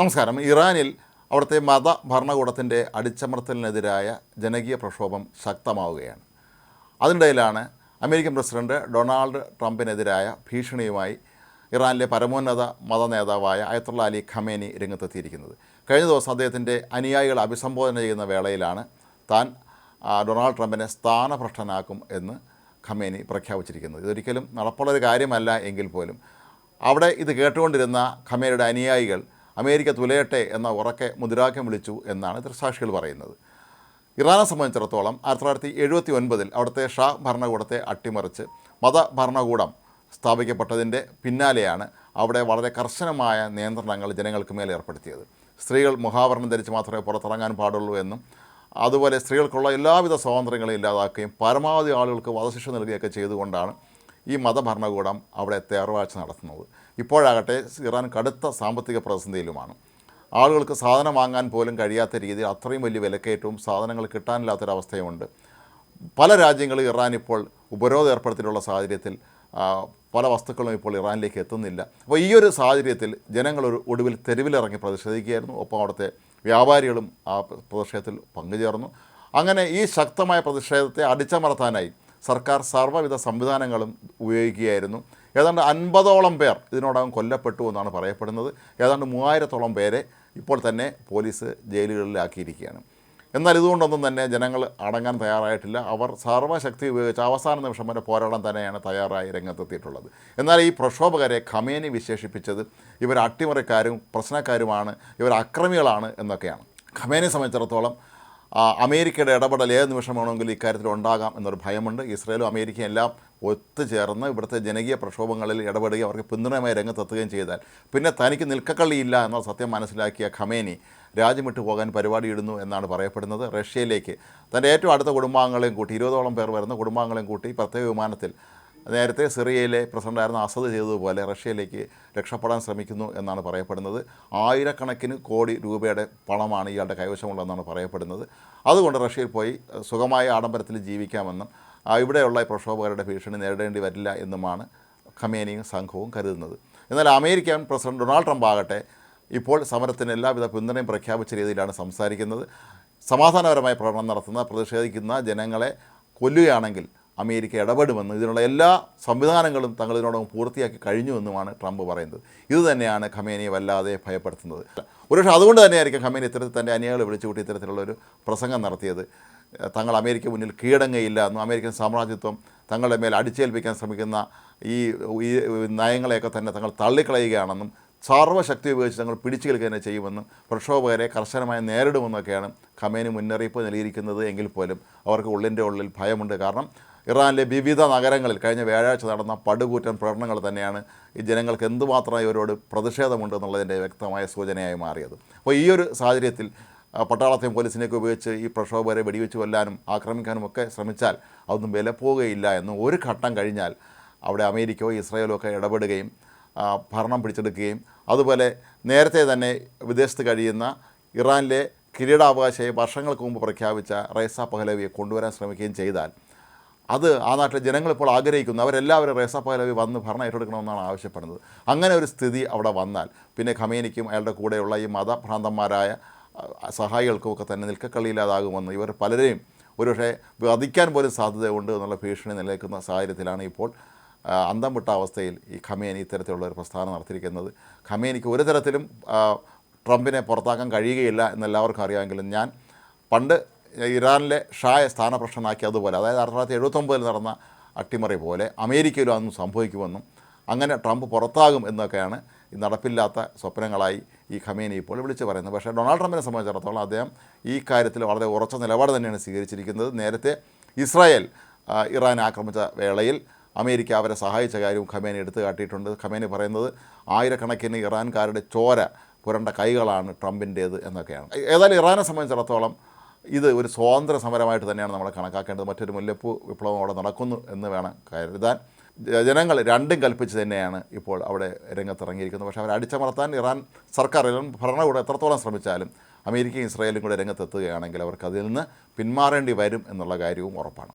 നമസ്കാരം. ഇറാനിൽ അവിടുത്തെ മത ഭരണകൂടത്തിന്റെ അടിച്ചമർത്തലിനെതിരായ ജനകീയ പ്രക്ഷോഭം ശക്തമാവുകയാണ്. അതിനിടയിലാണ് അമേരിക്കൻ പ്രസിഡന്റ് ഡൊണാൾഡ് ട്രംപിനെതിരായ ഭീഷണിയുമായി ഇറാനിലെ പരമോന്നത മത നേതാവായ അയത്തുള്ള അലി ഖമേനി രംഗത്തെത്തിയിരിക്കുന്നത്. കഴിഞ്ഞ ദിവസം അദ്ദേഹത്തിന്റെ അനുയായികൾ അഭിസംബോധന ചെയ്യുന്ന വേളയിലാണ് താൻ ഡൊണാൾഡ് ട്രംപിനെ സ്ഥാനഭ്രഷ്ടനാക്കും എന്ന് ഖമേനി പ്രഖ്യാപിച്ചിരിക്കുന്നത്. ഇതൊരിക്കലും നടപ്പുള്ളൊരു കാര്യമല്ല എങ്കിൽ പോലും അവിടെ ഇത് കേട്ടുകൊണ്ടിരുന്ന ഖമേനിയുടെ അനുയായികൾ അമേരിക്ക തുലയട്ടെ എന്ന ഉറക്കെ മുദ്രാവാക്യം വിളിച്ചു എന്നാണ് ദൃക്സാക്ഷികൾ പറയുന്നത്. ഇറാനെ സംബന്ധിച്ചിടത്തോളം ആയിരത്തി തൊള്ളായിരത്തി എഴുപത്തി ഒൻപതിൽ അവിടുത്തെ ഷാ ഭരണകൂടത്തെ അട്ടിമറിച്ച് മത ഭരണകൂടം സ്ഥാപിക്കപ്പെട്ടതിന്റെ പിന്നാലെയാണ് അവിടെ വളരെ കർശനമായ നിയന്ത്രണങ്ങൾ ജനങ്ങൾക്ക് മേൽ ഏർപ്പെടുത്തിയത്. സ്ത്രീകൾ മുഖാവരണം ധരിച്ച് മാത്രമേ പുറത്തിറങ്ങാൻ പാടുള്ളൂ എന്നും അതുപോലെ സ്ത്രീകൾക്കുള്ള എല്ലാവിധ സ്വാതന്ത്ര്യങ്ങളും ഇല്ലാതാക്കുകയും പരമാവധി ആളുകൾക്ക് വധശിക്ഷ നൽകുകയൊക്കെ ചെയ്തുകൊണ്ടാണ് ഈ മതഭരണകൂടം അവിടെ തേർവാഴ്ച നടത്തുന്നത്. ഇപ്പോഴാകട്ടെ ഇറാൻ കടുത്ത സാമ്പത്തിക പ്രതിസന്ധിയിലുമാണ്. ആളുകൾക്ക് സാധനം വാങ്ങാൻ പോലും കഴിയാത്ത രീതിയിൽ അത്രയും വലിയ വിലക്കയറ്റവും സാധനങ്ങൾ കിട്ടാനില്ലാത്തൊരവസ്ഥയുമുണ്ട്. പല രാജ്യങ്ങളും ഇറാൻ ഇപ്പോൾ ഉപരോധ ഏർപ്പെടുത്തിയിട്ടുള്ള സാഹചര്യത്തിൽ പല വസ്തുക്കളും ഇപ്പോൾ ഇറാനിലേക്ക് എത്തുന്നില്ല. അപ്പോൾ ഈ ഒരു സാഹചര്യത്തിൽ ജനങ്ങൾ ഒരു ഒടുവിൽ തെരുവിലിറങ്ങി പ്രതിഷേധിക്കുകയായിരുന്നു. ഒപ്പം അവിടുത്തെ വ്യാപാരികളും ആ പ്രതിഷേധത്തിൽ പങ്കുചേർന്നു. അങ്ങനെ ഈ ശക്തമായ പ്രതിഷേധത്തെ അടിച്ചമർത്താനായി സർക്കാർ സർവവിധ സംവിധാനങ്ങളും ഉപയോഗിക്കുകയായിരുന്നു. ഏതാണ്ട് അൻപതോളം പേർ ഇതിനോടകം കൊല്ലപ്പെട്ടു എന്നാണ് പറയപ്പെടുന്നത്. ഏതാണ്ട് മൂവായിരത്തോളം പേരെ ഇപ്പോൾ തന്നെ പോലീസ് ജയിലുകളിലാക്കിയിരിക്കുകയാണ്. എന്നാൽ ഇതുകൊണ്ടൊന്നും തന്നെ ജനങ്ങൾ അടങ്ങാൻ തയ്യാറായിട്ടില്ല. അവർ സർവശക്തി ഉപയോഗിച്ച് അവസാന നിമിഷം വരെ പോരാടാൻ തന്നെയാണ് തയ്യാറായി രംഗത്തെത്തിയിട്ടുള്ളത്. എന്നാൽ ഈ പ്രക്ഷോഭകരെ ഖമേനി വിശേഷിപ്പിച്ചത് ഇവർ അട്ടിമറിക്കാരും പ്രശ്നക്കാരുമാണ് ഇവർ അക്രമികളാണ് എന്നൊക്കെയാണ്. ഖമേനെ സംബന്ധിച്ചിടത്തോളം അമേരിക്കയുടെ ഇടപെടൽ ഏത് നിമിഷം വേണമെങ്കിലും ഇക്കാര്യത്തിൽ ഉണ്ടാകാം എന്നൊരു ഭയമുണ്ട്. ഇസ്രയേലും അമേരിക്കയും എല്ലാം ഒത്തുചേർന്ന് ഇവിടുത്തെ ജനകീയ പ്രക്ഷോഭങ്ങളിൽ ഇടപെടുകയും അവർക്ക് പിന്തുണയുമായി രംഗത്തെത്തുകയും ചെയ്താൽ പിന്നെ തനിക്ക് നിൽക്കക്കള്ളിയില്ല എന്ന സത്യം മനസ്സിലാക്കിയ ഖമേനി രാജ്യം വിട്ടു പോകാൻ പരിപാടിയിടുന്നു എന്നാണ് പറയപ്പെടുന്നത്. റഷ്യയിലേക്ക് തന്റെ ഏറ്റവും അടുത്ത കുടുംബാംഗങ്ങളെയും കൂട്ടി ഇരുപതോളം പേർ വരുന്ന കുടുംബാംഗങ്ങളെയും കൂട്ടി പ്രത്യേക വിമാനത്തിൽ നേരത്തെ സിറിയയിലെ പ്രസിഡന്റായിരുന്ന അസദ് ചെയ്തതുപോലെ റഷ്യയിലേക്ക് രക്ഷപ്പെടാൻ ശ്രമിക്കുന്നു എന്നാണ് പറയപ്പെടുന്നത്. ആയിരക്കണക്കിന് കോടി രൂപയുടെ പണമാണ് ഇയാളുടെ കൈവശമുള്ളതെന്നാണ് പറയപ്പെടുന്നത്. അതുകൊണ്ട് റഷ്യയിൽ പോയി സുഖമായ ആഡംബരത്തിൽ ജീവിക്കാമെന്നും ഇവിടെയുള്ള പ്രക്ഷോഭകരുടെ ഭീഷണി നേരിടേണ്ടി വരില്ല എന്നുമാണ് ഖമേനിയും സംഘവും കരുതുന്നത്. എന്നാൽ അമേരിക്കൻ പ്രസിഡന്റ് ഡൊണാൾഡ് ട്രംപ് ആകട്ടെ ഇപ്പോൾ സമരത്തിന് എല്ലാവിധ പിന്തുണയും പ്രഖ്യാപിച്ച രീതിയിലാണ് സംസാരിക്കുന്നത്. സമാധാനപരമായ പ്രകടനം നടത്തുന്ന പ്രതിഷേധിക്കുന്ന ജനങ്ങളെ കൊല്ലുകയാണെങ്കിൽ അമേരിക്ക ഇടപെടുമെന്ന് ഇതിനുള്ള എല്ലാ സംവിധാനങ്ങളും തങ്ങൾ ഇതിനോടകം പൂർത്തിയാക്കി കഴിഞ്ഞുവെന്നുമാണ് ട്രംപ് പറയുന്നത്. ഇതുതന്നെയാണ് ഖമേനിയെ വല്ലാതെ ഭയപ്പെടുത്തുന്നത്. ഒരുപക്ഷെ അതുകൊണ്ട് തന്നെയായിരിക്കും ഖമേനി ഇത്തരത്തിൽ തന്റെ അനുയായികളെ വിളിച്ചുകൂട്ടി ഇത്തരത്തിലുള്ള ഒരു പ്രസംഗം നടത്തിയത്. തങ്ങൾ അമേരിക്ക മുന്നിൽ കീഴടങ്ങയില്ല എന്നും അമേരിക്കൻ സാമ്രാജ്യത്വം തങ്ങളുടെ മേൽ അടിച്ചേൽപ്പിക്കാൻ ശ്രമിക്കുന്ന ഈ ഈ നയങ്ങളെയൊക്കെ തന്നെ തങ്ങൾ തള്ളിക്കളയുകയാണെന്നും സർവശക്തി ഉപയോഗിച്ച് തങ്ങൾ പിടിച്ചു കേൾക്കുക ചെയ്യുമെന്നും പ്രക്ഷോഭകരെ കർശനമായി നേരിടുമെന്നൊക്കെയാണ് ഖമേനി മുന്നറിയിപ്പ് നൽകിയിരിക്കുന്നത് എങ്കിൽ പോലും അവർക്ക് ഉള്ളിന്റെ ഉള്ളിൽ ഭയമുണ്ട്. കാരണം ഇറാനിലെ വിവിധ നഗരങ്ങളിൽ കഴിഞ്ഞ വ്യാഴാഴ്ച നടന്ന പടുകൂറ്റൻ പ്രകടനങ്ങൾ തന്നെയാണ് ഈ ജനങ്ങൾക്ക് എന്തുമാത്രം ഇവരോട് പ്രതിഷേധമുണ്ട് എന്നുള്ളതിന്റെ വ്യക്തമായ സൂചനയായി മാറിയത്. അപ്പോൾ ഈ ഒരു സാഹചര്യത്തിൽ പട്ടാളത്തെയും പോലീസിനെയൊക്കെ ഉപയോഗിച്ച് ഈ പ്രക്ഷോഭകരെ വെടിവെച്ച് കൊല്ലാനും ആക്രമിക്കാനും ഒക്കെ ശ്രമിച്ചാൽ അതൊന്നും വില പോവുകയില്ല എന്നും ഒരു ഘട്ടം കഴിഞ്ഞാൽ അവിടെ അമേരിക്കയോ ഇസ്രായേലോ ഒക്കെ ഇടപെടുകയും ഭരണം പിടിച്ചെടുക്കുകയും അതുപോലെ നേരത്തെ തന്നെ വിദേശത്ത് കഴിയുന്ന ഇറാനിലെ കിരീടാവകാശിയെ വർഷങ്ങൾക്ക് മുമ്പ് പ്രഖ്യാപിച്ച റൈസ പഹലവിയെ കൊണ്ടുവരാൻ ശ്രമിക്കുകയും ചെയ്താൽ അത് ആ നാട്ടിലെ ജനങ്ങളിപ്പോൾ ആഗ്രഹിക്കുന്നു. അവരെല്ലാവരും റേസ പഹലവി വന്ന് ഭരണം ഏറ്റെടുക്കണമെന്നാണ് ആവശ്യപ്പെടുന്നത്. അങ്ങനെ ഒരു സ്ഥിതി അവിടെ വന്നാൽ പിന്നെ ഖമേനിക്കും അയാളുടെ കൂടെയുള്ള ഈ മതഭ്രാന്തന്മാരായ സഹായികൾക്കും സഹായികൾക്കുമൊക്കെ തന്നെ നിൽക്കക്കള്ളിയില്ലാതാകുമെന്ന് ഇവർ പലരെയും ഒരുപക്ഷെ വധിക്കാൻ പോലും സാധ്യതയുണ്ട് എന്നുള്ള ഭീഷണി നിലനിൽക്കുന്ന സാഹചര്യത്തിലാണ് ഇപ്പോൾ അന്തം വിട്ട അവസ്ഥയിൽ ഈ ഖമേനി ഇത്തരത്തിലുള്ള ഒരു പ്രസ്ഥാനം നടത്തിയിരിക്കുന്നത്. ഖമേനിക്ക് ഒരു തരത്തിലും ട്രംപിനെ പുറത്താക്കാൻ കഴിയുകയില്ല എന്നെല്ലാവർക്കും അറിയാമെങ്കിലും ഞാൻ പണ്ട് ഇറാനിലെ ഷായെ സ്ഥാനപ്രശ്നമാക്കിയതുപോലെ അതായത് ആയിരത്തി തൊള്ളായിരത്തി എഴുപത്തൊമ്പതിൽ നടന്ന അട്ടിമറി പോലെ അമേരിക്കയിലും അന്നും സംഭവിക്കുമെന്നും അങ്ങനെ ട്രംപ് പുറത്താകും എന്നൊക്കെയാണ് ഈ നടപ്പില്ലാത്ത സ്വപ്നങ്ങളായി ഈ ഖമേനി ഇപ്പോൾ വിളിച്ചു പറയുന്നത്. പക്ഷേ ഡൊണാൾഡ് ട്രംപിനെ സംബന്ധിച്ചിടത്തോളം അദ്ദേഹം ഈ കാര്യത്തിൽ വളരെ ഉറച്ച നിലപാട് തന്നെയാണ് സ്വീകരിച്ചിരിക്കുന്നത്. നേരത്തെ ഇസ്രായേൽ ഇറാൻ ആക്രമിച്ച വേളയിൽ അമേരിക്ക അവരെ സഹായിച്ച കാര്യവും ഖമേനി എടുത്തു കാട്ടിയിട്ടുണ്ട്. ഖമേനി പറയുന്നത് ആയിരക്കണക്കിന് ഇറാൻകാരുടെ ചോര പുരണ്ട കൈകളാണ് ട്രംപിന്റേത് എന്നൊക്കെയാണ്. ഏതായാലും ഇറാനെ സംബന്ധിച്ചിടത്തോളം ഇത് ഒരു സ്വാതന്ത്ര്യ സമരമായിട്ട് തന്നെയാണ് നമ്മൾ കണക്കാക്കേണ്ടത്. മറ്റൊരു മുല്ലപ്പൂ വിപ്ലവം അവിടെ നടക്കുന്നു എന്ന് വേണം കരുതാൻ. ജനങ്ങൾ രണ്ടും കൽപ്പിച്ച് തന്നെയാണ് ഇപ്പോൾ അവിടെ രംഗത്തിറങ്ങിയിരിക്കുന്നത്. പക്ഷേ അവർ അടിച്ചമർത്താൻ ഇറാൻ സർക്കാർ ഭരണകൂടം എത്രത്തോളം ശ്രമിച്ചാലും അമേരിക്കയും ഇസ്രായേലും കൂടെ രംഗത്തെത്തുകയാണെങ്കിൽ അവർക്ക് അതിൽ നിന്ന് പിന്മാറേണ്ടി വരും എന്നുള്ള കാര്യവും ഉറപ്പാണ്.